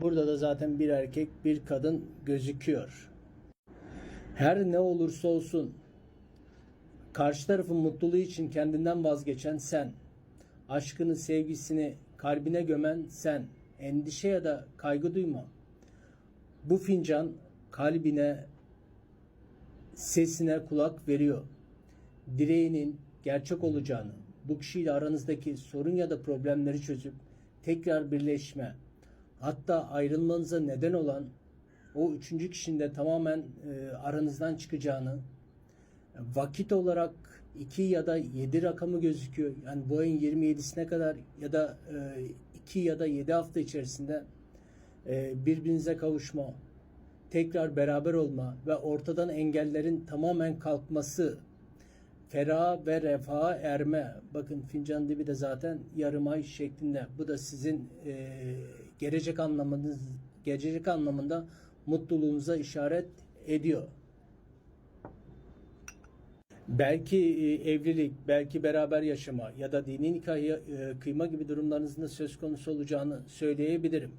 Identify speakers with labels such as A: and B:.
A: Burada da zaten bir erkek, bir kadın gözüküyor. Her ne olursa olsun karşı tarafın mutluluğu için kendinden vazgeçen sen, aşkını, sevgisini kalbine gömen sen, endişe ya da kaygı duyma. Bu fincan kalbine, sesine kulak veriyor. Dileğinin gerçek olacağını, bu kişiyle aranızdaki sorun ya da problemleri çözüp tekrar birleşme, hatta ayrılmanıza neden olan o üçüncü kişinin de tamamen e, aranızdan çıkacağını, vakit olarak 2 ya da 7 rakamı gözüküyor. Yani bu ayın 27'sine kadar ya da 2 ya da 7 hafta içerisinde e, birbirinize kavuşma, tekrar beraber olma ve ortadan engellerin tamamen kalkması, ferah ve refaha erme. Bakın fincan dibi de zaten yarım ay şeklinde. Bu da sizin e, gelecek anlamınız, gelecek anlamında mutluluğunuza işaret ediyor. Belki e, evlilik, belki beraber yaşama ya da dini nikahı e, kıyma gibi durumlarınızın da söz konusu olacağını söyleyebilirim.